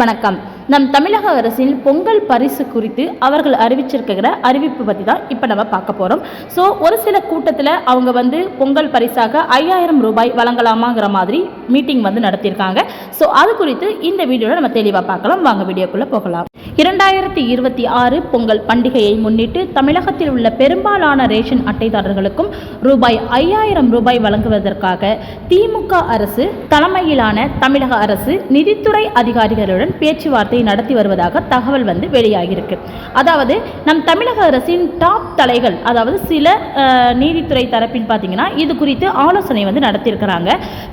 வணக்கம். நம் தமிழக அரசின் பொங்கல் பரிசு குறித்து அவர்கள் அறிவிச்சிருக்கிற அறிவிப்பு பற்றி தான் இப்போ நம்ம பார்க்க போகிறோம் ஸோ ஒரு சில கூட்டத்தில் அவங்க வந்து பொங்கல் பரிசாக ஐயாயிரம் ரூபாய் வழங்கலாமாங்கிற மாதிரி மீட்டிங் வந்து நடத்தியிருக்காங்க. ஸோ அது குறித்து இந்த வீடியோவில் நம்ம தெளிவாக பார்க்கலாம். வாங்க வீடியோக்குள்ளே போகலாம். இரண்டாயிரத்தி இருபத்தி ஆறு பொங்கல் பண்டிகையை முன்னிட்டு தமிழகத்தில் உள்ள பெரும்பாலான ரேஷன் அட்டைதாரர்களுக்கும் ரூபாய் ஐயாயிரம் ரூபாய் வழங்குவதற்காக திமுக அரசு தலைமையிலான தமிழக அரசு நிதித்துறை அதிகாரிகளுடன் பேச்சுவார்த்தை நடத்தி வருவதாக தகவல் வந்து வெளியாகியிருக்கு. அதாவது நம் தமிழக அரசின் டாப் தலைகள் அதாவது சில நீதித்துறை தரப்பில் பார்த்தீங்கன்னா இது குறித்து ஆலோசனை வந்து நடத்தியிருக்கிறாங்க.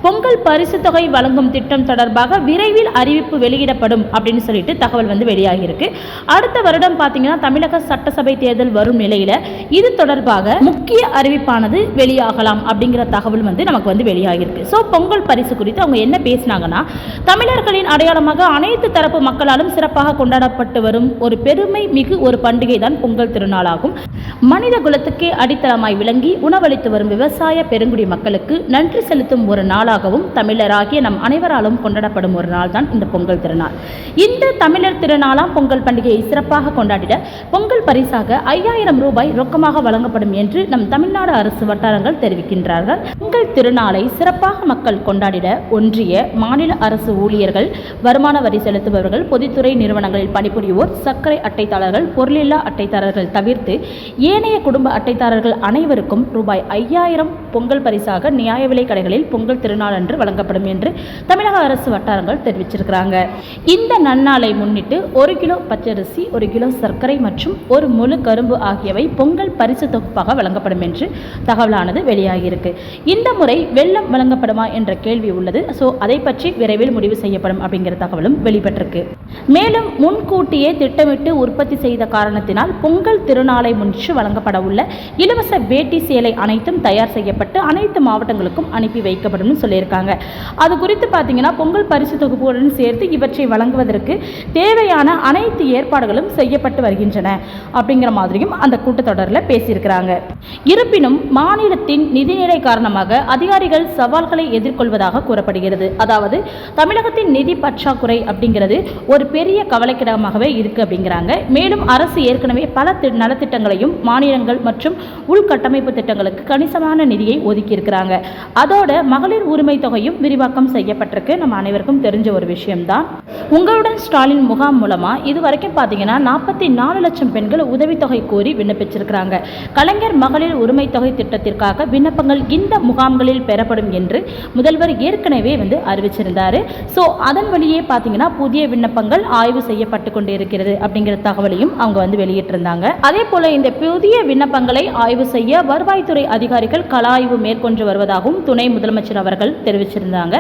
பொங்கல் பரிசு தொகை வழங்கும் திட்டம் தொடர்பாக விரைவில் அறிவிப்பு வெளியிடப்படும் அப்படின்னு சொல்லிட்டு தகவல் வந்து வெளியாகியிருக்கு. அடுத்த வருடம் பார்த்தீங்கன்னா தமிழக சட்டசபை தேர்தல் வரும் நிலையில இது தொடர்பாக முக்கிய அறிவிப்பானது வெளியாகலாம் அப்படிங்கிற தகவல் வந்து நமக்கு வந்து வெளியாகிருக்கு ஸோ பொங்கல் பரிசு குறித்து அவங்க என்ன பேசினாங்கன்னா தமிழர்களின் அடையாளமாக அனைத்து தரப்பு மக்களாலும் சிறப்பாக கொண்டாடப்பட்டு வரும் ஒரு பெருமை மிகு ஒரு பண்டிகை தான் பொங்கல் திருநாளாகும். மனித குலத்துக்கே அடித்தளமாய் விளங்கி உணவளித்து வரும் விவசாய பெருங்குடி மக்களுக்கு நன்றி செலுத்தும் ஒரு நாளாகவும் தமிழராகிய நம் அனைவராலும் கொண்டாடப்படும் ஒரு நாள் தான் இந்த பொங்கல் திருநாள். இந்த தமிழர் திருநாளாம் பொங்கல் பண்டிகையை சிறப்பாக கொண்டாடிட பொங்கல் பரிசாக ஐயாயிரம் ரூபாய் ரொக்கமாக வழங்கப்படும் என்று நம் தமிழ்நாடு அரசு வட்டாரங்கள் தெரிவிக்கின்றார்கள். பொங்கல் திருநாளை சிறப்பாக மக்கள் கொண்டாடிட ஒன்றிய மாநில அரசு ஊழியர்கள் வருமான வரி செலுத்துபவர்கள் பொதுத்துறை நிறுவனங்களில் பணிபுரிவோர் சர்க்கரை அட்டைதாரர்கள் பொருளில்லா அட்டைதாரர்கள் தவிர்த்து ஏனைய குடும்ப அட்டைதாரர்கள் அனைவருக்கும் ரூபாய் ஐயாயிரம் பொங்கல் பரிசாக நியாய விலை கடைகளில் பொங்கல் திருநாள் அன்று வழங்கப்படும் என்று தமிழக அரசு வட்டாரங்கள் தெரிவிச்சிருக்கிறாங்க. இந்த நன்னாளை முன்னிட்டு ஒரு கிலோ பச்சரிசி ஒரு கிலோ சர்க்கரை மற்றும் ஒரு முழு கரும்பு ஆகியவை பொங்கல் பரிசு தொகுப்பாக வழங்கப்படும் என்று தகவலானது வெளியாகியிருக்கு. இந்த முறை வெள்ளம் வழங்கப்படுமா என்ற கேள்வி உள்ளது. ஸோ அதை பற்றி விரைவில் முடிவு செய்யப்படும் அப்படிங்கிற தகவலும் வெளிப்பட்டிருக்கு. மேலும் முன்கூட்டியே திட்டமிட்டு உற்பத்தி செய்த காரணத்தினால் பொங்கல் திருநாளை முன்னிட்டு வழங்கப்பட உள்ள இலவச வேட்டி சேலை அனைத்தும் தயார் செய்யப்பட்டு அனைத்து மாவட்டங்களுக்கும் அனுப்பி வைக்கப்படும் சொல்லியிருக்காங்க. அது குறித்து பார்த்தீங்கன்னா பொங்கல் பரிசு தொகுப்புடன் சேர்த்து இவற்றை வழங்குவதற்கு தேவையான அனைத்து ஏற்பாடுகளும் செய்யப்பட்டு வருகின்றன அப்படிங்கிற மாதிரியும் அந்த கூட்டத்தொடரில் பேசியிருக்கிறாங்க. இருப்பினும் மாநிலத்தின் நிதிநிலை காரணமாக அதிகாரிகள் சவால்களை எதிர்கொள்வதாக கூறப்படுகிறது. அதாவது தமிழகத்தின் நிதி பற்றாக்குறை அப்படிங்கிறது ஒரு பெரிய கவலைக்கிடமாகவே இருக்குது அப்படிங்கிறாங்க. மேலும் அரசு ஏற்கனவே பல தி- நலத்திட்டங்களையும் மாநிலங்கள் மற்றும் உள்கட்டமைப்பு திட்டங்களுக்கு கணிசமான நிதியை ஒதுக்கியிருக்கிறாங்க. அதோட மகளிர் உரிமை தொகையும் விரிவாக்கம் செய்யப்பட்டிருக்கு. நம்ம அனைவருக்கும் தெரிஞ்ச ஒரு விஷயம்தான். உங்களுடன் ஸ்டாலின் முகாம் மூலமாக இது வரைக்கும் பார்த்தீங்கன்னா நாற்பத்தி நாலு லட்சம் பெண்கள் உதவித்தொகை கோரி விண்ணப்பிச்சிருக்கிறாங்க. கலைஞர் மகளிர் உரிமை தொகை திட்டத்திற்காக விண்ணப்பங்கள் இந்த முகாம்களில் பெறப்படும் என்று முதல்வர் ஏற்கனவே வந்து அறிவிச்சிருந்தார். ஸோ அதன் வழியே பார்த்தீங்கன்னா புதிய விண்ணப்பங்கள் ஆய்வு செய்யப்பட்டு கொண்டிருக்கிறது அப்படிங்கிற தகவலையும் அவங்க வந்து வெளியிட்டிருந்தாங்க. அதே போல இந்த புதிய விண்ணப்பங்களை ஆய்வு செய்ய வருவாய்த்துறை அதிகாரிகள் கள ஆய்வு மேற்கொண்டு வருவதாகவும் துணை முதலமைச்சர் அவர்கள் தெரிவிச்சிருந்தாங்க.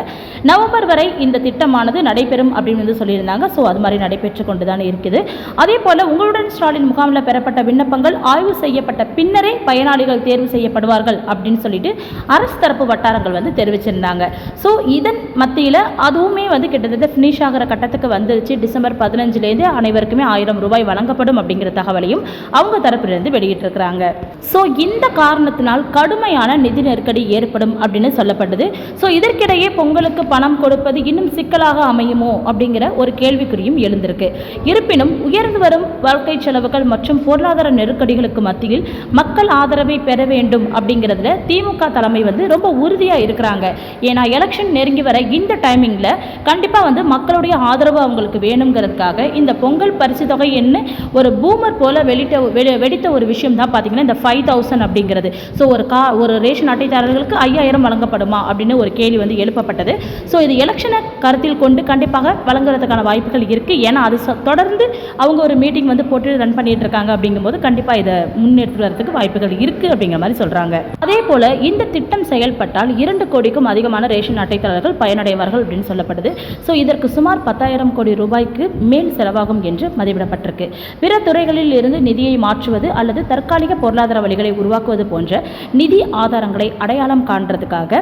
நவம்பர் வரை இந்த திட்டமானது நடைபெறும் அப்படின்னு வந்து சொல்லியிருந்தாங்க. ஸோ அது மாதிரி நடைபெற்று கொண்டு தான் இருக்குது. அதே போல உங்களுடன் ஸ்டாலின் முகாமில் பெறப்பட்ட விண்ணப்பங்கள் ஆய்வு செய்யப்பட்ட பின்னரே பயனாளிகள் தேர்வு செய்யப்படுவார்கள் அப்படின்னு சொல்லிட்டு அரசு தரப்பு வட்டாரங்கள் வந்து தெரிவிச்சிருந்தாங்க. ஸோ இதன் மத்தியில் அதுவுமே வந்து கிட்டத்தட்ட ஃபினிஷ் ஆகிற கட்டத்துக்கு வந்துருச்சு. டிசம்பர் பதினஞ்சுலேருந்து அனைவருக்குமே ஆயிரம் ரூபாய் வழங்கப்படும் அப்படிங்கிற தகவலையும் அவங்க தரப்பிலிருந்து வெளியிட்டிருக்கிறாங்க. ஸோ இந்த காரணத்தினால் கடுமையான நிதி நெருக்கடி ஏற்படும் அப்படின்னு சொல்லப்பட்டது ஸோ இதற்கிடையே பொங்கலுக்கு பணம் கொடுப்பது இன்னும் சிக்கலாக அமையுமோ அப்படிங்கிற ஒரு கேள்விக்குறியும் எழுந்திருக்கு. இருப்பினும் உயர்ந்து வரும் வாழ்க்கை செலவுகள் மற்றும் பொருளாதார நெருக்கடிகளுக்கு மத்தியில் மக்கள் ஆதரவை பெற வேண்டும் அப்படிங்கிறதுல திமுக தலைமை வந்து ரொம்ப உறுதியாக இருக்கிறாங்க. ஏன்னா எலெக்ஷன் நெருங்கி வர இந்த டைமிங்கில் கண்டிப்பாக வந்து மக்களுடைய ஆதரவு அவங்களுக்கு வேணும். வேணுங்கிறதுக்காக இந்த பொங்கல் பரிசு தொகை என்ன? ஒரு பூமர் போல வெளிட்ட வெடி- வெடித்த ஒரு விஷயம் தான் பார்த்தீங்கன்னா இந்த ஃபைவ் தௌசண்ட் அப்படிங்கிறது. ஸோ ஒரு கா ஒரு ரேஷன் அட்டைதாரர்களுக்கு ஐயாயிரம் வழங்கப்படுமா அப்படின்னு ஒரு கேள்வி வந்து எழுப்பப்பட்டது. ஸோ இது எலெக்ஷனை கருத்தில் கொண்டு கண்டிப்பாக வழங்குறதுக்கான வாய்ப்புகள் இருக்குது ஏன்னா அது தொடர்ந்து அவங்க ஒரு மீட்டிங் வந்து போட்டு ரன் பண்ணிட்டு இருக்காங்க அப்படிங்கும்போது கண்டிப்பாக இதை முன்னெடுத்து வரதுக்கு வாய்ப்புகள் இருக்குது அப்படிங்கிற மாதிரி சொல்கிறாங்க அதே போல் இந்த திட்டம் செயல்பட்டால் இரண்டு கோடிக்கும் அதிகமான ரேஷன் அட்டைதாரர்கள் பயனடைவார்கள் அப்படின்னு சொல்லப்படுது. ஸோ இதற்கு சுமார் பத்தாயிரம் கோடி ரூபாய் ரூபாய்க்கு மேல் செலவாகும் என்று மதிப்பிடப்பட்டிருக்கு. பிற துறைகளில் இருந்து நிதியை மாற்றுவது அல்லது தற்காலிக பொருளாதார வழிகளை உருவாக்குவது போன்ற நிதி ஆதாரங்களை அடையாளம் காண்றதுக்காக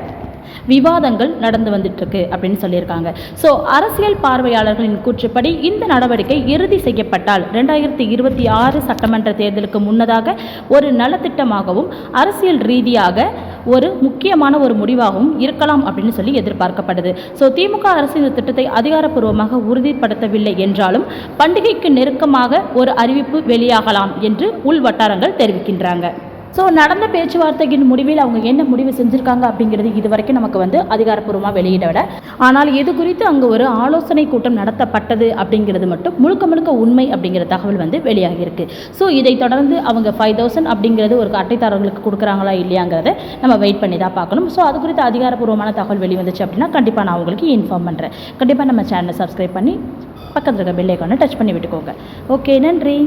விவாதங்கள் நடந்து வந்துட்டுருக்கு அப்படின்னு சொல்லியிருக்காங்க. ஸோ அரசியல் பார்வையாளர்களின் கூற்றுப்படி இந்த நடவடிக்கை இறுதி செய்யப்பட்டால் ரெண்டாயிரத்தி இருபத்தி ஆறு சட்டமன்ற தேர்தலுக்கு முன்னதாக ஒரு நலத்திட்டமாகவும் அரசியல் ரீதியாக ஒரு முக்கியமான ஒரு முடிவாகவும் இருக்கலாம் அப்படின்னு சொல்லி எதிர்பார்க்கப்படுது ஸோ திமுக அரசு இந்த திட்டத்தை அதிகாரப்பூர்வமாக உறுதிப்படுத்தவில்லை என்றாலும் பண்டிகைக்கு நெருக்கமாக ஒரு அறிவிப்பு வெளியாகலாம் என்று உள் வட்டாரங்கள் தெரிவிக்கின்றாங்க. ஸோ நடந்த பேச்சுவார்த்தையின் முடிவில் அவங்க என்ன முடிவு செஞ்சுருக்காங்க அப்படிங்கிறது இது வரைக்கும் நமக்கு வந்து அதிகாரப்பூர்வமாக வெளியிட விட. ஆனால் இது குறித்து அங்கே ஒரு ஆலோசனை கூட்டம் நடத்தப்பட்டது அப்படிங்கிறது மட்டும் முழுக்க முழுக்க உண்மை அப்படிங்கிற தகவல் வந்து வெளியாகியிருக்கு. ஸோ இதை தொடர்ந்து அவங்க ஃபைவ் தௌசண்ட் அப்படிங்கிறது ஒரு அட்டைதாரர்களுக்கு கொடுக்குறாங்களா இல்லையாங்கிறத நம்ம வெயிட் பண்ணி தான் பார்க்கணும். ஸோ அது குறித்து அதிகாரப்பூர்வமான தகவல் வெளிவந்துச்சு அப்படின்னா கண்டிப்பாக நான் உங்களுக்கு இன்ஃபார்ம் பண்ணுறேன் கண்டிப்பாக நம்ம சேனலை சப்ஸ்கிரைப் பண்ணி பக்கத்தில் இருக்க பெல்லைக்கான டச் பண்ணி விட்டுக்கோங்க. ஓகே நன்றி.